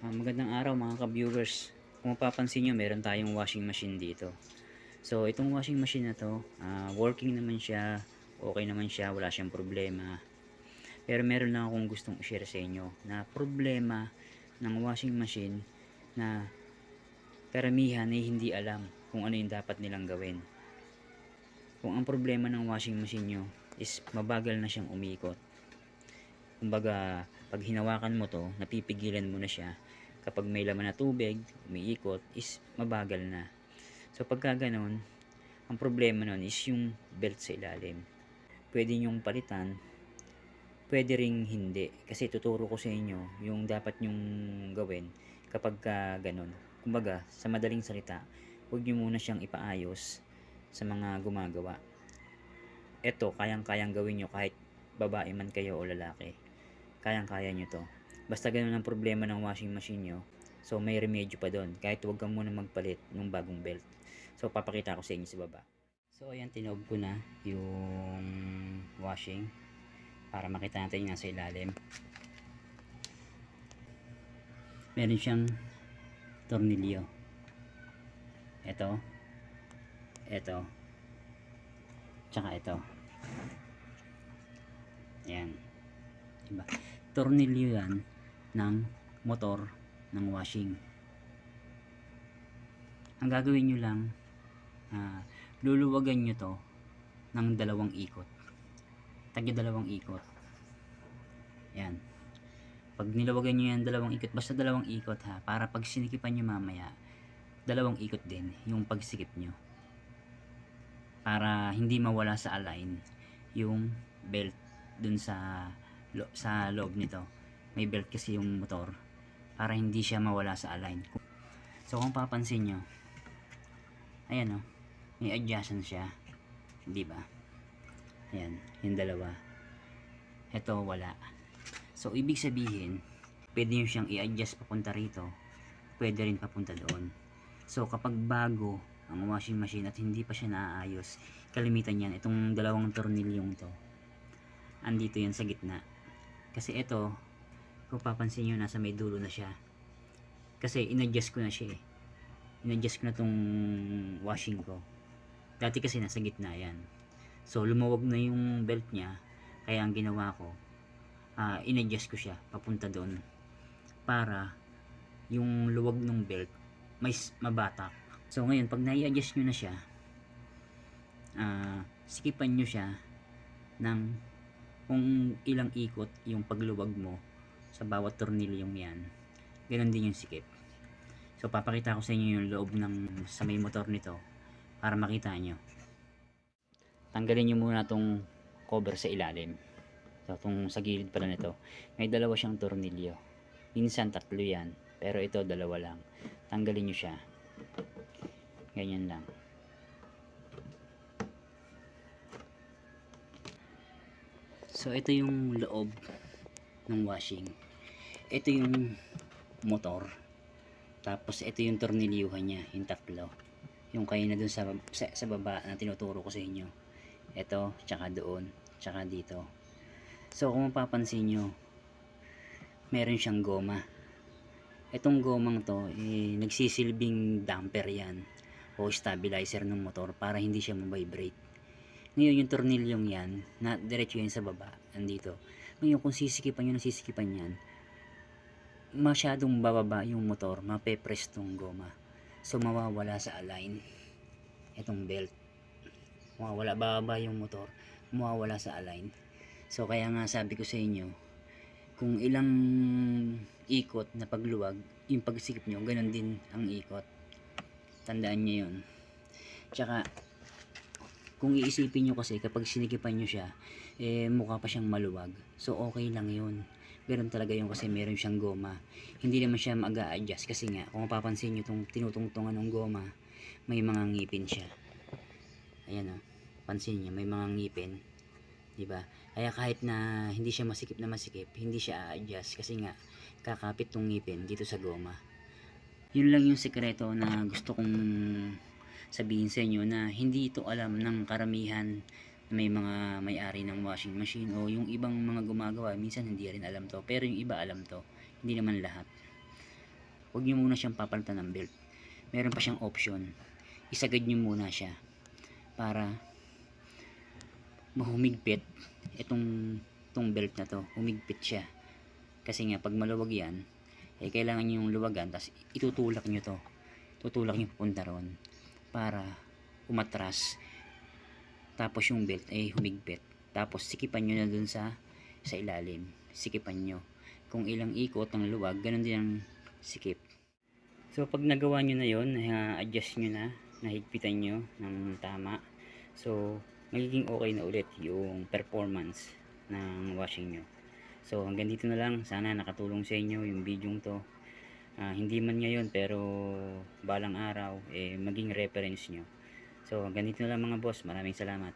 Ah, magandang araw mga ka-viewers. Kung mapapansin nyo, meron tayong washing machine dito. So, itong washing machine na to, ah, working naman siya, okay naman siya, wala siyang problema. Pero meron lang akong gustong i-share sa inyo na problema ng washing machine na karamihan ay hindi alam kung ano yung dapat nilang gawin. Kung ang problema ng washing machine nyo is mabagal na siyang umikot. Kumbaga, pag hinawakan mo to, napipigilan mo na siya. Kapag may laman na tubig, umiikot, is mabagal na. So pagka ganon, ang problema nun is yung belt sa ilalim. Pwede nyong palitan, pwede ring hindi. Kasi tuturo ko sa inyo yung dapat nyong gawin kapag ka ganon. Kumbaga, sa madaling salita, huwag nyo muna siyang ipaayos sa mga gumagawa. Ito, kayang-kayang gawin nyo kahit babae man kayo o lalaki. Kayang-kaya nyo to. Basta ganun ang problema ng washing machine nyo, so may remedyo pa doon. Kahit huwag kang muna magpalit ng bagong belt. So, papakita ko sa inyo sa baba. So, ayan, tinob ko na yung washing para makita natin yung nasa ilalim. Meron siyang tornilyo. Ito. Ito. Tsaka ito. Ayan. Diba? Tornilyo yan ng motor ng washing. Ang gagawin nyo lang, ah, luluwagan nyo to ng dalawang ikot. Tagyo dalawang ikot. Yan. Pag nilawagan nyo yan dalawang ikot, basta dalawang ikot ha, para pag sinikipan nyo mamaya, dalawang ikot din yung pagsikip nyo. Para hindi mawala sa align yung belt dun sa lo- sa loob nito. May belt kasi yung motor para hindi siya mawala sa align. So kung papansin nyo, ayan o, may adjustment siya. Di ba? Ayan, yung dalawa. Ito wala. So ibig sabihin, pwede nyo siyang i-adjust papunta rito, pwede rin papunta doon. So kapag bago ang washing machine at hindi pa siya naaayos, kalimitan yan, itong dalawang tornilyong to, andito yan sa gitna. Kasi ito, kung papansin nyo, nasa may dulo na siya. Kasi inadjust ko na siya eh. Inadjust ko na tong washing ko. Dati kasi nasa gitna yan. So lumawag na yung belt niya. Kaya ang ginawa ko, ah inadjust ko siya papunta doon. Para yung luwag ng belt may mabatak. So ngayon, pag nai-adjust nyo na siya, ah sikipan nyo siya ng kung ilang ikot yung pagluwag mo sa bawat tornilyong yan. Ganon din yung sikip. So papakita ko sa inyo yung loob ng sa may motor nito para makita nyo. Tanggalin nyo muna tong cover sa ilalim. So tong sa gilid pala nito. May dalawa siyang tornilyo. Minsan tatlo yan. Pero ito dalawa lang. Tanggalin nyo siya. Ganyan lang. So ito yung loob ng washing. Ito yung motor. Tapos ito yung tornilyuhan niya, yung tatlo. Yung kayo na dun sa, sa, sa baba na tinuturo ko sa inyo. Ito, tsaka doon, tsaka dito. So kung mapapansin nyo, meron siyang goma. Itong gomang to, eh, nagsisilbing damper yan o stabilizer ng motor para hindi siya mabibrate. Ngayon yung tornilyong yan, na diretso yan sa baba, andito. Ngayon kung sisikipan nyo na sisikipan yan, masyadong bababa yung motor, mapepress tong goma. So mawawala sa align itong belt. Mawawala bababa yung motor, mawawala sa align. So kaya nga sabi ko sa inyo, kung ilang ikot na pagluwag, yung pagsikip nyo, ganun din ang ikot. Tandaan nyo yun. Tsaka, kung iisipin nyo kasi kapag sinikipan nyo siya, eh mukha pa siyang maluwag. So okay lang yun. Ganun talaga yun kasi meron siyang goma. Hindi naman siya mag adjust kasi nga, kung mapapansin nyo itong tinutungtungan ng goma, may mga ngipin siya. Ayan o, pansin nyo, may mga ngipin. 'di ba? Kaya kahit na hindi siya masikip na masikip, hindi siya a-adjust kasi nga kakapit tong ngipin dito sa goma. Yun lang yung sekreto na gusto kong sabihin sa inyo na hindi ito alam ng karamihan na may mga may-ari ng washing machine o yung ibang mga gumagawa, minsan hindi rin alam to, pero yung iba alam to, hindi naman lahat. huwag nyo muna siyang papalitan ng belt. Meron pa siyang option. Isagad nyo muna siya para mahumigpit itong itong belt na to. Humigpit siya. Kasi nga, pag maluwag yan, eh, kailangan nyo yung luwagan, tapos itutulak nyo to. Tutulak nyo punta ron para umatras. Tapos yung belt ay humigpit. Tapos sikipan nyo na dun sa sa ilalim. Sikipan nyo. Kung ilang ikot ng luwag, ganun din ang sikip. So pag nagawa nyo na yon, adjust nyo na, nahigpitan nyo ng tama. So magiging okay na ulit yung performance ng washing nyo. So hanggang dito na lang. Sana nakatulong sa inyo yung video to. Ah, hindi man ngayon pero balang araw eh, maging reference nyo. So na lang mga boss. Maraming salamat.